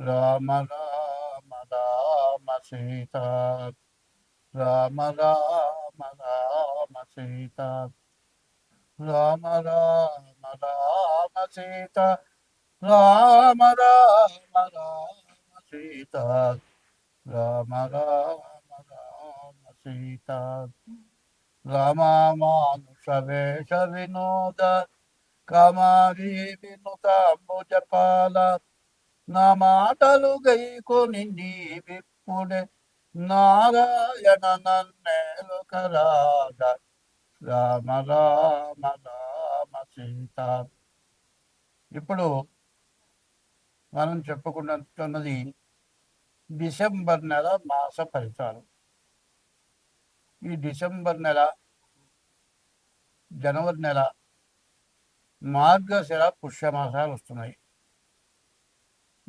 రామ రామ రామ సీత రామ రామ రామ సీత రామ రామ రామ సీత రామ రామ రామ సీత రామ రామ రామ సీత రామానుష వేష వినోద కమారి వినుతాంబుజపాల నా మాటలు గైకొని నీ విప్పుడే నారాయణ నన్నేలుకరాగ రామ రామ రామ సీత. ఇప్పుడు మనం చెప్పుకుంటున్నది డిసెంబర్ నెల మాస ఫలితాలు. ఈ డిసెంబర్ నెల జనవరి నెల మార్గశిర పుష్యమాసాలు వస్తున్నాయి.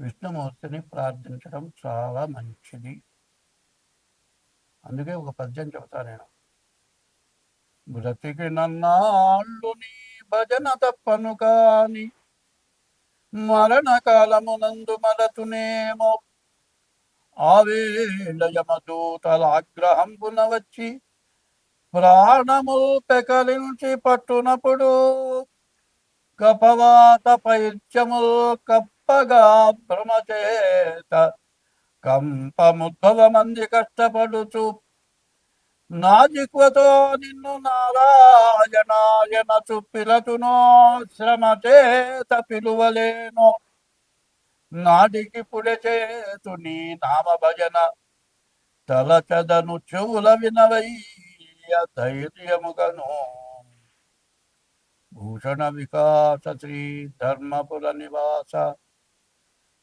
విష్ణుమూర్తిని ప్రార్థించడం చాలా మంచిది. అందుకే ఒక పద్యం చెబుతా నేను. బ్రతికి నన్నాళ్ళు నీ భజన తప్పను కాని మరణ కాలమునందు మరతునేమో ఆవేళ యమదూతల ఆగ్రహంపున వచ్చి ప్రాణము పెకలించి పట్టునప్పుడు కపవాత పైత్యముల్ కప్పగా భ్రమచేత కంపముద్భవ మంది కష్టపడుచు నాజిక్వతో నిన్ను నారాయణాయన చుప్పిలచునో శ్రమ చేత పిలువలేను. నాటికి పుడె చేతు నీ నామ భజన తలచదను చెవుల వినవయ్య ధైర్యముగను. భూషణ వికాస శ్రీ ధర్మపుర నివాస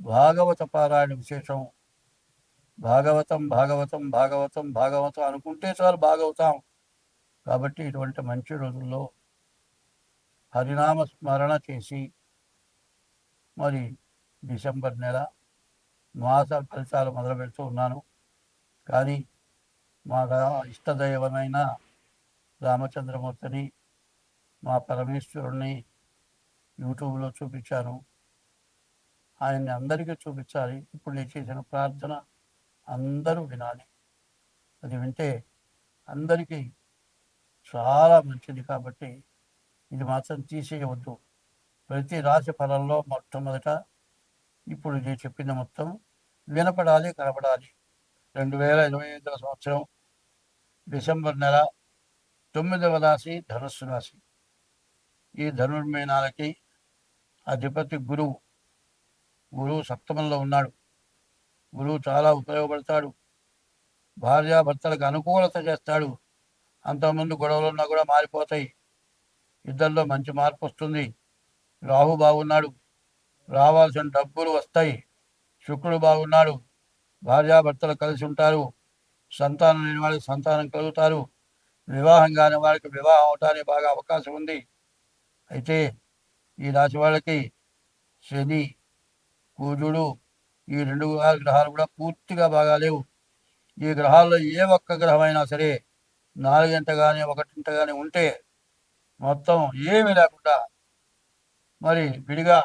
భాగవత పారాయణ విశేషం. భాగవతం భాగవతం భాగవతం భాగవతం అనుకుంటే చాలు భాగవతాం. కాబట్టి ఇటువంటి మంచి రోజుల్లో హరినామ స్మరణ చేసి మరి డిసెంబర్ నెల మాస ఫలితాలు మొదలు పెడుతూ ఉన్నాను. కానీ మా రా- ఇష్టదైవమైన రామచంద్రమూర్తిని మా పరమేశ్వరుణ్ణి యూట్యూబ్లో చూపించాను. ఆయన్ని అందరికీ చూపించాలి. ఇప్పుడు నేను చేసిన ప్రార్థన అందరూ వినాలి. అది వింటే అందరికీ చాలా మంచిది కాబట్టి ఇది మాత్రం తీసేయవద్దు. ప్రతి రాశి ఫలంలో మొట్టమొదట ఇప్పుడు నేను చెప్పిన మొత్తం వినపడాలి కనపడాలి. రెండు వేల ఇరవై ఐదవ సంవత్సరం డిసెంబర్ నెల తొమ్మిదవ రాశి ధనుస్సు రాశి. ఈ ధనుర్మీనాలకి అధిపతి గురువు గురువు సప్తమంలో ఉన్నాడు. గురువు చాలా ఉపయోగపడతాడు. భార్యాభర్తలకు అనుకూలత చేస్తాడు. అంతకుముందు గొడవలు ఉన్నా కూడా మారిపోతాయి. ఇద్దరిలో మంచి మార్పు వస్తుంది. రాహు బాగున్నాడు. రావాల్సిన డబ్బులు వస్తాయి. శుక్రుడు బాగున్నాడు. భార్యాభర్తలు కలిసి ఉంటారు. సంతానం లేని వాళ్ళకి సంతానం కలుగుతారు. వివాహం కాని వాళ్ళకి వివాహం అవటానికి బాగా అవకాశం ఉంది. అయితే ఈ రాశి వాళ్ళకి శని కుజుడు ఈ రెండు గ్రహాలు కూడా పూర్తిగా బాగాలేవు ఈ గ్రహాల్లో ఏ ఒక్క గ్రహమైనా సరే నాలుగింట కానీ ఒకటింట కానీ ఉంటే మొత్తం ఏమీ లేకుండా మరి విడిగా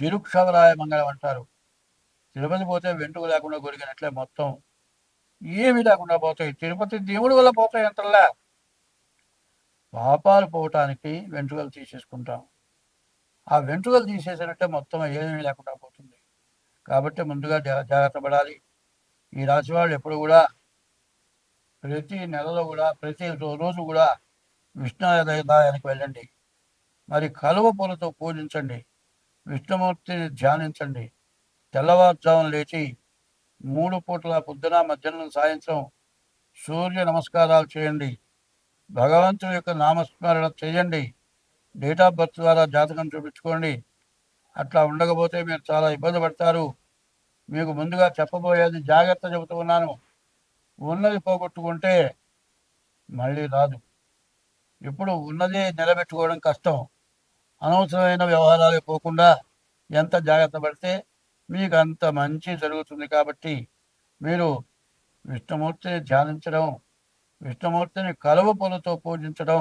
తిరుక్షవరాయ మంగళం అంటారు. తిరుపతి పోతే వెంట్రుక లేకుండా కొరికినట్లే మొత్తం. ఏమీ లేకుండా పోతాయి. తిరుపతి దేవుడి వల్ల పోతాయి అంతల్లా పాపాలు పోవటానికి వెంట్రుకలు తీసేసుకుంటాం. ఆ వెంట్రుకలు తీసేసినట్టే మొత్తం ఏమీ లేకుండా పోతుంది. కాబట్టి ముందుగా జా- జాగ్రత్త పడాలి. ఈ రాశి వాళ్ళు ఎప్పుడు కూడా ప్రతి నెలలో కూడా ప్రతి రోజు కూడా విష్ణుదాయానికి వెళ్ళండి. మరి కలువ పూలతో పూజించండి. విష్ణుమూర్తిని ధ్యానించండి. తెల్లవారుజామున లేచి మూడు పూటల పొద్దున మధ్యాహ్నం సాయంత్రం సూర్య నమస్కారాలు చేయండి. భగవంతుడి యొక్క నామస్మరణ చేయండి. డేట్ ఆఫ్ బర్త్ ద్వారా జాతకం చూపించుకోండి. అట్లా ఉండకపోతే మీరు చాలా ఇబ్బంది పడతారు. మీకు ముందుగా చెప్పబోయేది జాగ్రత్త చెబుతున్నాను ఉన్నది పోగొట్టుకుంటే మళ్ళీ రాదు. ఇప్పుడు ఉన్నదే నిలబెట్టుకోవడం కష్టం. అనవసరమైన వ్యవహారాలు పోకుండా ఎంత జాగ్రత్త పడితే మీకు అంత మంచి జరుగుతుంది కాబట్టి మీరు విష్ణుమూర్తిని ధ్యానించడం విష్ణుమూర్తిని కలువ పూలతో పూజించడం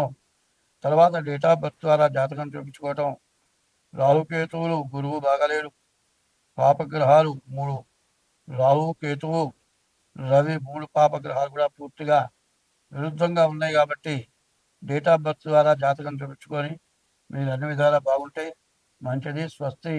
తర్వాత డేట్ ఆఫ్ బర్త్ ద్వారా జాతకం చూపించుకోవటం. రాహుకేతువులు గురువు బాగలేడు. పాపగ్రహాలు మూడు. రాహు కేతువు రవి మూడు పాపగ్రహాలు కూడా పూర్తిగా విరుద్ధంగా ఉన్నాయి కాబట్టి డేట్ ఆఫ్ బర్త్ ద్వారా జాతకం చూపించుకొని మీరు అన్ని విధాలా బాగుంటే మంచిది స్వస్తి.